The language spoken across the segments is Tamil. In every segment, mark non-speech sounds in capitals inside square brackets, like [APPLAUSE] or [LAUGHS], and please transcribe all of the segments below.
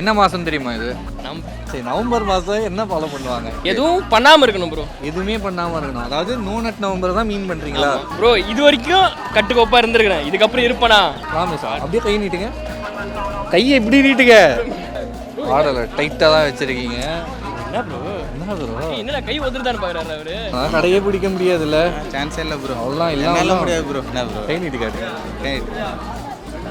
என்ன மாதம் தெரியுமா இது? நம் சரி நவம்பர் மாதம் என்ன ஃபாலோ பண்ணுவாங்க? எதுவும் பண்ணாம இருக்கணும் ப்ரோ எதுவுமே பண்ணாமல் இருக்கணும். அதாவது நோ நட் நவம்பர் தான் மீன் பண்ணுறீங்களா ப்ரோ இது வரைக்கும் கட்டுக்கோப்பா இருந்திருக்கிறேன். இதுக்கப்புறம் இருப்பனா? ராமேஷா அப்படியே கை நீட்டுங்க. கையை இப்படி நீட்டுங்க. ஆடலை டைட்டாக தான் வச்சுருக்கீங்க. கடையே பிடிக்க முடியாதுல்ல. சான்ஸே இல்லை ப்ரோ என்னால இல்லை முடியாது ப்ரோ என்ன ப்ரோ கை நீட்டு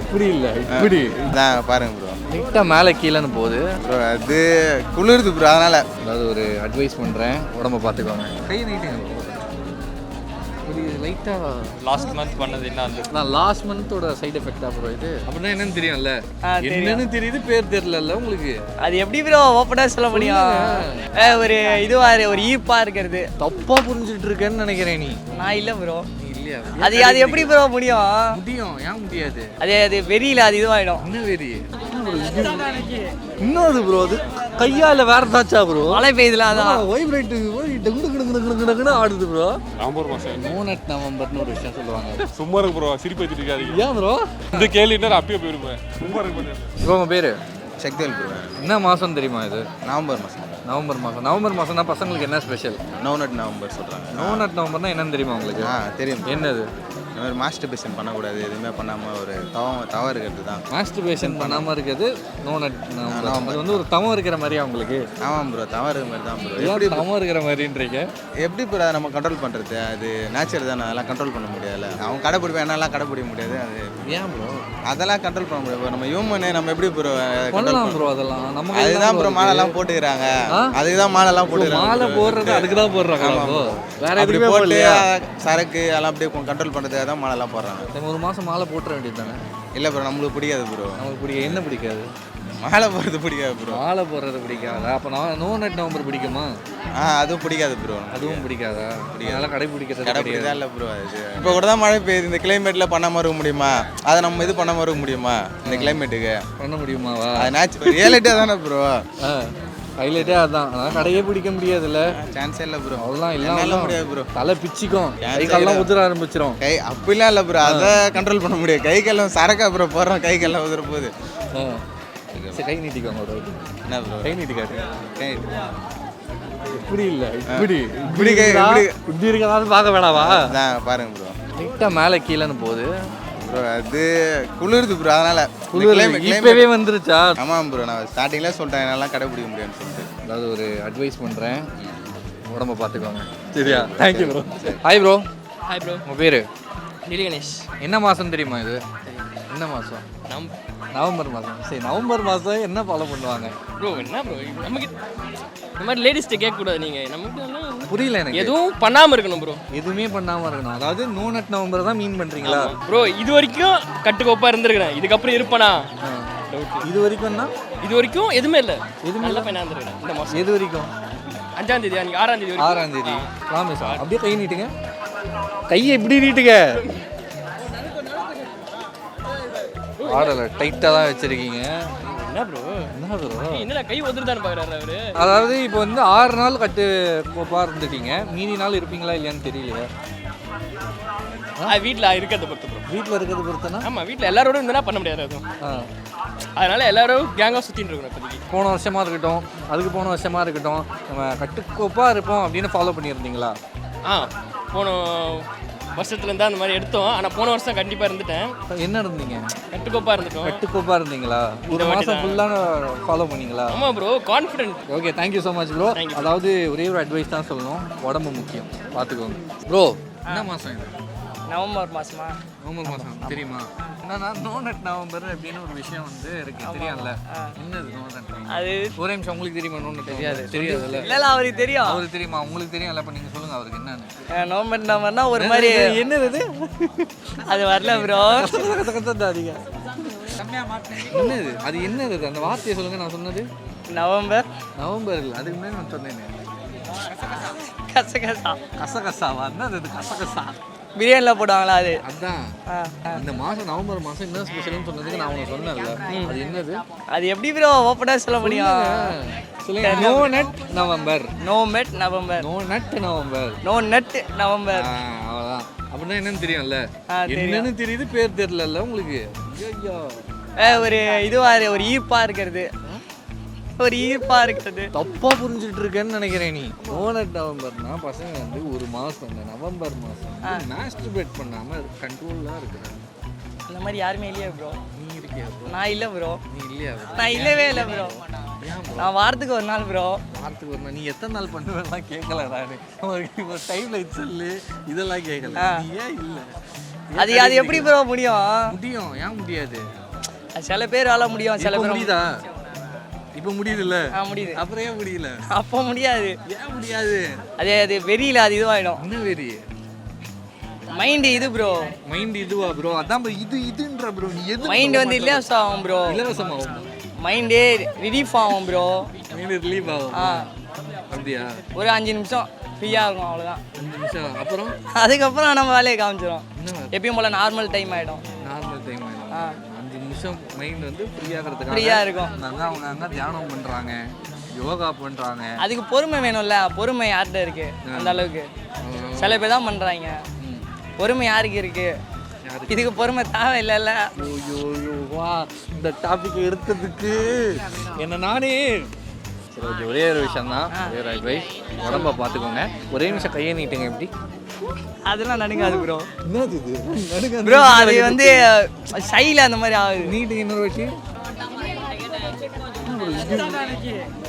இப்படி இல்லை இப்படி. பாருங்க ப்ரோ லைட்டாக மேலே கீழேன்னு போகுது. அது குளிருது ப்ரோ அதனால. அதாவது ஒரு அட்வைஸ் பண்ணுறேன் உடம்ப பார்த்துக்கோங்க. கை நீட்டுங்க லைட்டாக லாஸ்ட் மந்த் பண்ணது என்ன நான் லாஸ்ட் மந்தோட சைடு எஃபெக்டாக ப்ரோ இது. அப்படின்னா என்னன்னு தெரியும்ல. என்னன்னு தெரியுது பேர் தெரியல உங்களுக்கு? அது எப்படி ப்ரோ ஓப்பனா சொல்ல முடியும்? ஒரு இதுவா இரு- ஒரு ஈர்ப்பா இருக்கிறது. தப்பா புரிஞ்சுட்டு இருக்கேன்னு நினைக்கிறேன் நீ. நான் இல்ல ப்ரோ அது அது எப்படி ப்ரோ முடியும்? முடியும் ஏன் முடியாது? அது அது வெறியில அது இதுவாயிடும். என்ன வெறி? இன்னொரு ப்ரோ அது? கையால வேற தாச்சா ப்ரோ மழை பெய்யுதுல அதான். வைப்ரேட் டங்கு கிணக்குன்னு ஆடுது ப்ரோ நவம்பர் மாதம் மூணட் நவம்பர்னு ஒரு விஷயம் சொல்லுவாங்க. சும்மா இருக்கு ப்ரோ சிரிப்பு வச்சுட்டு இருக்காதீங்க. ஏன் ப்ரோ இந்த கேள்வி என்ன? அப்பயே போயிருப்பேன். சும்மா இருக்கு பாரு. உங்க பேரு? செக்தல் ப்ரோ என்ன மாசம் தெரியுமா இது? நவம்பர் மாதம் நவம்பர் மாசம். நவம்பர் மாசம்னா பசங்களுக்கு என்ன ஸ்பெஷல் நோ நட் நவம்பர் சொல்கிறாங்க நோ நட் நவம்பர்னா என்னன்னு தெரியுமா உங்களுக்கு? ஆ தெரியும். என்னது? இந்த மாதிரி மாஸ்டர் பேஷன் பண்ணக்கூடாது எதுவுமே பண்ணாமல் ஒரு தவம் தவறு இருக்கிறது தான். மாஸ்டர்பேஷன் பண்ணாம இருக்கிறது நோ நட் நவம்பர் அது வந்து ஒரு தவம் இருக்கிற மாதிரியா உங்களுக்கு? ஆமாம் ப்ரோ தவறு மாதிரி தான் ப்ரோ எப்படி எப்படி தவம் இருக்கிற மாதிரின்றீங்க? எப்படி ப்ரோ அதை நம்ம கண்ட்ரோல் பண்ணுறது அது நேச்சர் தானே அதெல்லாம் கண்ட்ரோல் பண்ண முடியாதுல்ல. அவன் கடைப்பிடிப்பேன் என்னெல்லாம் கடைப்பிடிக்க முடியாது அது ஏன் ப்ரோ அதெல்லாம் கண்ட்ரோல் பண்ண முடியாது. நம்ம ஹியூமனு நம்ம எப்படி ப்ரோ பண்ணலாம் ப்ரோ அதெல்லாம். நம்ம அதுதான் ப்ரோ மாலைலாம் போட்டுக்கிறாங்க? அதுதான் மாலைலாம் இருக்கு. போட்டுக்கிறாங்க. மாலை. போடுறது அதுக்கு தான் போடுறாங்க. வேற போட்டு போடலையா? சரக்கு அதெல்லாம் அப்படியே கண்ட்ரோல் பண்ணுறதுக்காக தான் மாலைலாம் போடுறாங்க. நம்ம ஒரு மாசம் மாலை போட்டுற வேண்டியது தானே இல்லை ப்ரோ நம்மளுக்கு பிடிக்காது ப்ரோ நமக்கு பிடிக்க என்ன பிடிக்காது? மாலை போடுறது பிடிக்காது ப்ரோ மாலை போடுறது பிடிக்காதா? அப்போ நான் நோ நட் நவம்பர் பிடிக்குமா? ஆ அதுவும் பிடிக்காது ப்ரோ அதுவும் பிடிக்காதா? அதனால கடைபிடிக்கிறது கிடையாது. இல்லை ப்ரோ அது இப்போ கூட தான் மழை பெய்யுது. இந்த கிளைமேட்டில் பண்ணாமல் இருக்க முடியுமா? அதை நம்ம இது பண்ணாமல் இருக்க முடியுமா? இந்த கிளைமேட்டுக்கு பண்ண முடியுமாவா? அது நேச்சுரல் ரியாலிட்டியாக தானே ப்ரோ ஹைலைட்டே அதான். அதான் கடையே பிடிக்க முடியாதுல்ல. சான்ஸே இல்லை ப்ரோ அவ்வளோதான் இல்லை முடியாது ப்ரோ தலை பிச்சிக்கும். கை கால்லாம் செய்யற? உதிர ஆரம்பிச்சிரும். கை அப்படிலாம் இல்லை ப்ரோ அதை கண்ட்ரோல் பண்ண முடியாது. கை கெல்லாம் சரக்கா ப்ரோ போடுறோம் கை கெல்லாம் உதிர போகுது. சரி கை நீட்டிக்கோங்க வாட்டி. என்ன ப்ரோ கை நீட்டி காட்டுங்க கை இப்படி இல்ல இப்படி. இப்படி? இப்படி. இருக்கதான் பார்க்க வேணாவா? பாருங்க ப்ரோ லைட்டா மேலே கீழேன்னு போகுது. ப்ரோ அது குளிருது ப்ரோ அதனால. குளிர் இப்பவே வந்துருச்சா? ஆமாம் ப்ரோ நான் ஸ்டார்டிங்லேயே சொல்லிட்டேன் என்னால் கடைப்பிடிக்க முடியும்னு சொல்லிட்டு. அதாவது ஒரு அட்வைஸ் பண்றேன். உடம்ப பார்த்துக்கோங்க. சரியா? Thank you bro hi bro hi bro உங்க பேரு? நிலி கணேஷ். என்ன மாசம் தெரியுமா இது? என்ன மாசம்? நம் நவம்பர் மாசம். சரி நவம்பர் மாசம் என்ன ஃபாலோ பண்ணுவாங்க? ப்ரோ என்ன ப்ரோ நமக்கு இந்த மாதிரி லேடிஸ்ட்டு கேட்கக்கூடாது நீங்கள் நமக்கு புரியல எனக்கு. எதுவும் பண்ணாம இருக்கணும் ப்ரோ எதுவுமே பண்ணாம இருக்கணும். அதாவது நோ நட் நவம்பர் தான் மீன் பண்றீங்களா? ப்ரோ இது வரைக்கும் கட்டுக்கோப்பா இருந்திருக்கிறேன். இதுக்கப்புறம் இருப்பனா? இது வரைக்கும்னா? இது வரைக்கும் எதுவுமே இல்லை. எதுவுமே நல்ல பையனா இருந்திருக்கிறேன். இந்த மாதம் எது வரைக்கும்? அஞ்சாம் தேதி ஆறாம் தேதி ஆறாம் தேதி. அப்படியே கை நீட்டுங்க. கையை இப்படி நீட்டுங்க? ஆடலை டைட்டாக தான் வச்சிருக்கீங்க. என்ன ப்ரோ என்ன ப்ரோ என்னடா கை ஒதுருதான்னு பாக்குறாரு அவரு? அதாவது இப்போ வந்து ஆறு நாள் கட்டு கோப்பா இருந்துட்டீங்க மீதி நாள் இருப்பீங்களா இல்லையான்னு தெரியலையே வீட்டில் இருக்கிறத பொறுத்து ப்ரோ வீட்டில் இருக்கிறது பொறுத்தனா? ஆமாம் வீட்டில் எல்லாரோட இருந்தா பண்ண முடியாது அதுவும். அதனால எல்லாரும் கேங்காக சுற்றிட்டு இருக்கணும் இப்போதைக்கு. போன வருஷமா இருக்கட்டும் அதுக்கு போன வருஷமா இருக்கட்டும் நம்ம கட்டுக்கோப்பா இருப்போம் அப்படின்னு ஃபாலோ பண்ணியிருந்தீங்களா? ஆ போன வருஷத்துல இருந்தா அந்த மாதிரி எடுத்தோம். ஆனால் போன வருஷம் கண்டிப்பாக இருந்துட்டேன். என்ன இருந்தீங்க? கட்டுக்கோப்பா இருந்துட்டோம். கட்டுக்கோப்பா இருந்தீங்களா? ஒரு மாதம். ஃபுல்லாக ஃபாலோ பண்ணீங்களா? ஆமாம் bro confident okay thank you so much bro. அதாவது ஒரே ஒரு அட்வைஸ் தான் சொல்லணும். உடம்பு முக்கியம். பார்த்துக்கோங்க ப்ரோ என்ன மாதம் இது? நவம்பர் மாசமா? நவம்பர் மாதம் தெரியுமா? என்னன்னா நோ நட் நவம்பர் அப்படின்னு ஒரு விஷயம் வந்து இருக்கு தெரியும்ல என்னது நோ நட் அது ஒரு நிமிஷம் உங்களுக்கு தெரியுமா நோ நட் தெரியாது தெரியாதுல்ல இல்ல அவருக்கு தெரியும் அவருக்கு தெரியுமா உங்களுக்கு தெரியும்ல அப்போ நீங்கள் சொல்லுங்க அவருக்கு என்னன்னு அஹ் நவம்பர் நவம்பர்னா ஒரு மாதிரி என்னது அது வரல ப்ரோ கத்த கத்த அதிக என்னது அது என்னது? அந்த வார்த்தையை சொல்லுங்க நான் சொன்னது நவம்பர் நவம்பர் இல்லை அதுக்கு முன்னாடி நான் சொன்னேனே கசகசா கசகசாவா என்னது அது கசகசா பிரியாணியில் போடுவாங்களா அது? அதான். இந்த மாசம் நவம்பர் மாசம் என்ன ஸ்பெஷல்னு சொன்னதுக்கு நான் உனக்கு சொன்னேன்ல. அது என்னது? அது எப்படி ப்ரோ ஓப்பனா சொல்ல முடியும்? சொல்லுங்க. No nut November. No met November. No nut November. No nut November. ஆ, அவ்வளவுதான். அப்படின்னா என்னன்னு தெரியும்ல. என்னன்னு தெரியுது பேர் தெரியல உங்களுக்கு? ஐயோ ஒரு இதுவா இரு- ஒரு ஈர்ப்பா இருக்கிறது. ஒரு ஈர்ப்பா இருக்கிறது. தப்பா புரிஞ்சுட்டு இருக்கேன்னு நினைக்கிறேன் நீ. நோனட் நவம்பர்னா பசங்க வந்து ஒரு மாசம் இந்த நவம்பர் மாசம் மாஸ்டர்பேட் பண்ணாம கண்ட்ரோலா இருக்கிறாங்க. இந்த மாதிரி யாருமே இல்லையா ப்ரோ நீ இருக்கியா? நான் இல்லை ப்ரோ நீ இல்லையா? நான் இல்லவே இல்லை ப்ரோ நான் வாரத்துக்கு ஒரு நாள் ப்ரோ வாரத்துக்கு ஒரு நாள். நீ எத்தனை நாள் பண்ணுவேன்லாம் கேட்கல நானு. ஒரு- லைட் சொல்லு. இதெல்லாம் கேட்கல ஏன் இல்லை? அது அது எப்படி ப்ரோ முடியும்? முடியும். ஏன் முடியாது? சில பேர் முடியும் சில பேர் முடியுதா? இப்போ முடியுதுல்ல ஆ முடியுது. அப்புறம் ஏன் முடியல? அப்போ முடியாது. ஏன் முடியாது? அது அது வெறியில அது இதுவாயிடும். என்ன வெறி? மைண்டு இது ப்ரோ மைண்ட் இதுவா ப்ரோ அதான் bro, இது இதுன்ற ப்ரோ நீ எது மைண்டு வந்து இலவசம் ஆகும் ப்ரோ இலவசமாகும். மைண்டே ரிலீஃப் ஆகும் ப்ரோ மைண்ட் ரிலீவ் ஆகும். ஆ. அப்படியா? ஒரு அஞ்சு நிமிஷம் ஃப்ரீயாக இருக்கும் அவ்வளோதான் அஞ்சு நிமிஷம். அப்புறம்? அதுக்கப்புறம் நம்ம வேலையை காமிச்சிடும் என்ன எப்பயும் போல நார்மல் டைம் ஆகிடும் நார்மல் டைம் ஆ. நிமிஷம் மைண்ட் வந்து ஃப்ரீ ஆகிறதுக்காக ஃப்ரீயாக இருக்கும். அங்கே அவங்க அங்கே தியானம் பண்ணுறாங்க யோகா பண்ணுறாங்க அதுக்கு பொறுமை வேணும்ல பொறுமை யார்கிட்ட இருக்கு? அந்த அளவுக்கு. சில பேர் தான் பண்ணுறாங்க பொறுமை யாருக்கு இருக்கு? இதுக்கு பொறுமை தேவை இல்லைல்ல ஐயோ வா இந்த டாபிக் எடுத்ததுக்கு. என்ன நானே? சரி ஓகே. ஒரே ஒரு விஷயம் தான் பை உடம்ப பார்த்துக்கோங்க ஒரே நிமிஷம் கையை நீட்டுங்க எப்படி? அதெல்லாம் நடுங்காது ப்ரோ என்னது இது? ப்ரோ அது வந்து சைல அந்த மாதிரி ஆகுது. நீட்டுங்க இன்னொரு வாட்டி.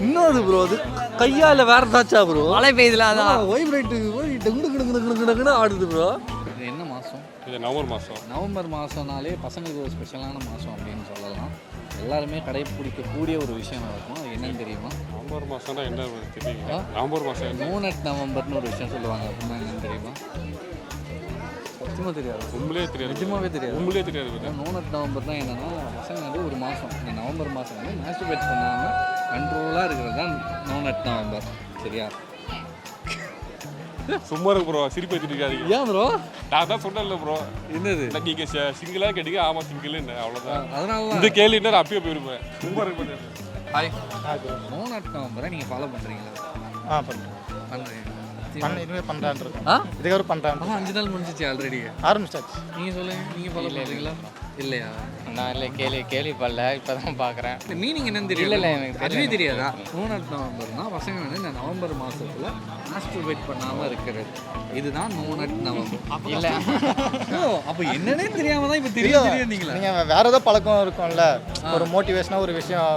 இன்னொரு ப்ரோ அது? கையால வேற தாச்சா ப்ரோ மழை பெய்யுதுல அதான் வைப்ரேட்டு டங்கு டங்கு டங்கு டங்குன்னு ஆடுது ப்ரோ இது என்ன மாதம் இது நவம்பர் மாதம் நவம்பர் மாதம்னாலே பசங்களுக்கு ஒரு ஸ்பெஷலான மாதம் அப்படின்னு சொல்லலாம். எல்லாருமே கடைப்பிடிக்கக்கூடிய ஒரு விஷயம் இருக்கும். அது என்னன்னு தெரியுமா? நவம்பர் மாதம்னா என்ன தெரியுங்க நவம்பர் மாதம் மூனட் நவம்பர்னு ஒரு விஷயம் சொல்லுவாங்க. அப்படின்னா என்னன்னு தெரியுமா? சத்தியமாக தெரியாது? உண்மையிலே தெரியாது. நிஜமாவே தெரியாது. உண்மையிலே தெரியாது. நோனட் நவம்பர் தான் என்னன்னா பசங்க வந்து ஒரு மாதம் இந்த நவம்பர் மாதம் வந்து மாஸ்டர்பேட் பண்ணாமல் கண்ட்ரோலாக இருக்கிறது தான் நோனட் நவம்பர். சரியா? சும்மா இருக்கு ப்ரோ சிரிப்பு வச்சுட்டு இருக்காதீங்க. ஏன் ப்ரோ நான் தான் சொன்னேன்ல ப்ரோ என்னது? நீங்க சிங்கிளா கேட்டீங்க ஆமா சிங்கிள் அவ்வளவுதான். அதனால இந்த கேள்வி நான் அப்பயே போயிருப்பேன். brother. ஹாய் நோனட் நவம்பரை நீங்கள் ஃபாலோ பண்ணுறீங்களா ஆ இருக்கேன். ஆ? இதுக்கப்புறம் பண்ணுறான் அதான் அஞ்சு நாள் முடிஞ்சிச்சு ஆல்ரெடி ஆரம்பிச்சாச்சு. நீங்கள் சொல்லுங்கள் நீங்கள் ஃபாலோ பண்ணுறீங்களா இல்லையா? நான் இல்லை கேள்வி கேள்விப்படல. இப்போ தான் பார்க்குறேன். இந்த மீனிங் என்னன்னு தெரியல இல்ல, எனக்கு அதுவே. தெரியாதா. நோனட் நவம்பர்னா பசங்க வந்து இந்த நவம்பர் மாசத்துல மாஸ்டர்பேட் பண்ணாம இருக்கிறது. இதுதான் நோனட் நவம்பர். இல்லை. [LAUGHS] ஓ அப்ப என்னன்னே தெரியாம தான் இப்ப தெரியும் நீங்கள் வேற ஏதோ பழக்கம் இருக்கும்ல. ஒரு மோட்டிவேஷனாக ஒரு விஷயம்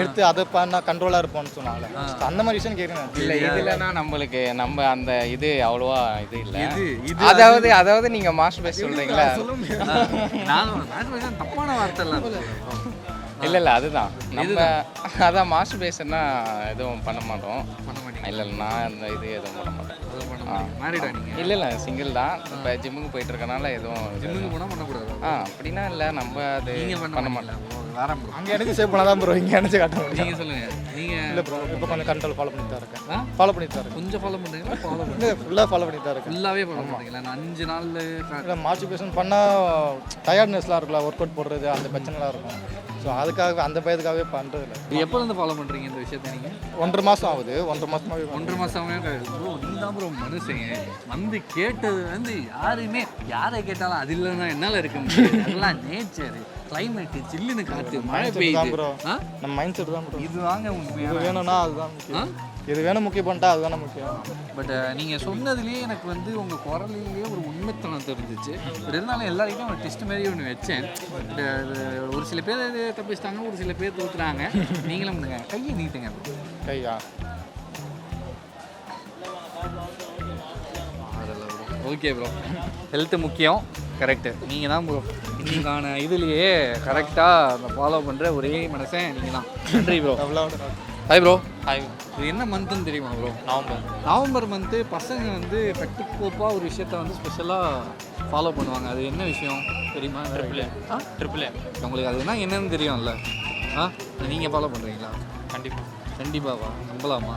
எடுத்து அதை பண்ணால் கண்ட்ரோலாக இருப்போம்னு சொன்னால அந்த மாதிரி விஷயம் கேட்குறேன் இல்லை இதுலனா நம்மளுக்கு நம்ம அந்த இது அவ்வளோவா இது இல்லை. அதாவது அதாவது நீங்கள் மாஸ்டர் பேஸ் சொல்கிறீங்களா தப்பான வார்த்தை இல்ல இல்லை இல்லை அதுதான். நம்ம அதான் மாஸ்டர் பேஸ்னா எதுவும் பண்ண மாட்டோம். பண்ண இல்லை இல்லை நான் அந்த இது எதுவும் பண்ண மாட்டேன். பண்ண இல்லை இல்லை சிங்கிள் தான். இப்போ ஜிம்முக்கு போயிட்டு இருக்கனால எதுவும் ஜிம்முக்கு போனா பண்ணக்கூடாது? ஆ அப்படின்னா இல்லை நம்ம அது பண்ண பண்ண மாட்டீங்களா? வேற bro. அங்கே எனக்கு சேவ் பண்ணால் தான் ப்ரோ இங்கே நினச்சி காட்ட முடியும். நீங்க சொல்லுங்க. நீங்க இல்லை ப்ரோ இப்போ கொஞ்சம் கண்ட்ரோல் ஃபாலோ பண்ணிட்டு தான் இருக்கேன்? ஃபாலோ பண்ணிட்டு தான் கொஞ்சம் ஃபாலோ பண்றீங்களா ஃபாலோ பண்ணுங்க இல்லை ஃபுல்லாக ஃபாலோ பண்ணிட்டு தான் இருக்கேன். ஃபுல்லாவே ஃபாலோ பண்றீங்களா நான் அஞ்சு நாள்ல க- இல்லை மாட்டிவேஷன் பண்ணால் டயர்ட்னஸ்லாம் இருக்குல்ல ஒர்க் அவுட் போடுறது அந்த பிரச்சனைலாம் இருக்கும். ஸோ அதுக்காக அந்த பயத்துக்காகவே பண்ணுறது இல்லை இது எப்போ இருந்து ஃபாலோ பண்றீங்க இந்த விஷயத்தை நீங்க? ஒன்றரை மாதம் ஆகுது. ஒன்றரை மாதமாகவே ஒன்றரை மாசமே ப்ரோ நீ தான் ப்ரோ மனுஷன். வந்து கேட்டது வந்து யாருமே யாரை கேட்டாலும் அது இல்லைன்னா என்னால இருக்க முடியாது. அதெல்லாம் நேச்சர் கிளைமேட் சில்லுன்னு காத்து மழை பெய்யுது? நம்ம மைண்ட் செட் தான் இது வாங்க உண்மையான வேணும்னா அதுதான் இது வேணும் முக்கியம் பண்ணிட்டா அதுதானே முக்கியம். பட் நீங்கள் சொன்னதுலேயே எனக்கு வந்து உங்கள் குரலிலேயே ஒரு உண்மைத்தனம் தெரிஞ்சிச்சு. பட் இருந்தாலும் எல்லாருக்கும் ஒரு டெஸ்ட் மாதிரி ஒன்று வச்சேன். அது ஒரு சில பேர் அது தப்பிச்சிட்டாங்க ஒரு சில பேர் தோத்துறாங்க நீங்களும் பண்ணுங்க. கையை நீட்டுங்க. கையா? ஓகே ப்ரோ ஹெல்த்து முக்கியம். கரெக்டு நீங்கள் தான் ப்ரோ இன்னைக்கான இதுலேயே கரெக்டாக அந்த ஃபாலோ பண்ணுற ஒரே மனுஷன் நீங்கள் தான் நன்றி ப்ரோ ஹாய் ப்ரோ இது என்ன மந்த்துன்னு தெரியுமா ப்ரோ நவம்பர் நவம்பர் மந்த்து பசங்க வந்து கட்டுக்கோப்பாக ஒரு விஷயத்த வந்து ஸ்பெஷலாக ஃபாலோ பண்ணுவாங்க. அது என்ன விஷயம் தெரியுமா? ட்ரிபிள் ஆ? ட்ரிபிள் உங்களுக்கு அதுனா என்னன்னு தெரியும்ல. ஆ? நீங்கள் ஃபாலோ பண்ணுறீங்களா கண்டிப்பாக கண்டிப்பாவா நம்பலாமா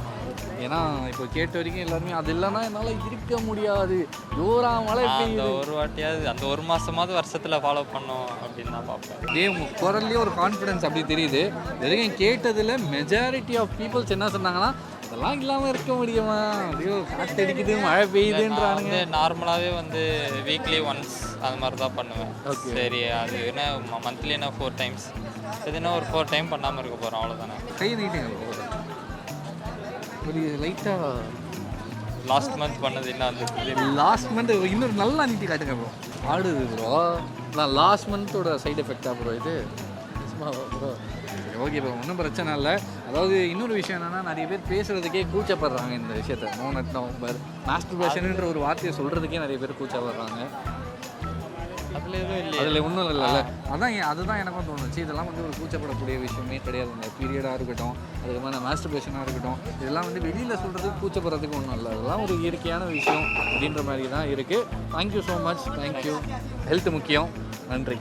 ஏன்னா இப்போ கேட்ட வரைக்கும் எல்லாருமே அது இல்லைன்னா என்னால் இருக்க முடியாது. ஜோரா மழை அந்த ஒரு வாட்டியாவது அந்த ஒரு மாசமாவது வருஷத்துல ஃபாலோ பண்ணோம் அப்படின்னு தான் பார்ப்பேன். டே உங்கள் குரல்லையே ஒரு கான்ஃபிடன்ஸ் அப்படி தெரியுது. இது வரைக்கும் கேட்டதில் மெஜாரிட்டி ஆஃப் பீப்புள்ஸ் என்ன சொன்னாங்கன்னா அதெல்லாம் இல்லாமல் இருக்க முடியுமா? ஐயோ காத்தடிக்குது மழை நான் பெய்யுதுன்றானுங்க. வந்து நார்மலாகவே வந்து வீக்லி ஒன்ஸ் அது மாதிரி தான் பண்ணுவேன் சரி அது என்ன மந்த்லி என்ன ஃபோர் டைம்ஸ் எதுனா ஒரு ஃபோர் டைம் பண்ணாமல் இருக்க போகிறோம் அவ்வளோதானே கை நீட்டுங்க ஒரு லைட்டாக லாஸ்ட் மந்த் பண்ணது என்ன அந்த லாஸ்ட் மந்த் இன்னொரு நல்லா நீட்டி காட்டுங்க ப்ரோ ஆடுது ப்ரோ நான் லாஸ்ட் மந்தோட சைடு எஃபெக்டா ப்ரோ இது. ப்ரோ ஓகே ப்ரோ ஒன்றும் பிரச்சனை இல்லை. அதாவது இன்னொரு விஷயம் என்னன்னா நிறைய பேர் பேசுறதுக்கே கூச்சப்படுறாங்க இந்த விஷயத்த. நோ நட் நவம்பர் மாஸ்டர்பேஷன்ன்ற ஒரு வார்த்தையை சொல்றதுக்கே நிறைய பேர் கூச்சப்படுறாங்க. அதில் எதுவும் இல்லையே அதில் ஒன்றும் இல்லைல்ல அதான் அதுதான் எனக்கும் தோணுச்சு. இதெல்லாம் வந்து ஒரு கூச்சப்படக்கூடிய விஷயமே கிடையாது. இந்த பீரியடாக இருக்கட்டும் அதுக்கப்புறம் மாஸ்டர்பேஷனாக இருக்கட்டும் இதெல்லாம் வந்து வெளியில் சொல்கிறதுக்கு கூச்சப்படுறதுக்கு ஒன்றும் இல்லை. அதெல்லாம் ஒரு இயற்கையான விஷயம் அப்படின்ற மாதிரி தான் இருக்குது thank you so much thank you health முக்கியம். நன்றி.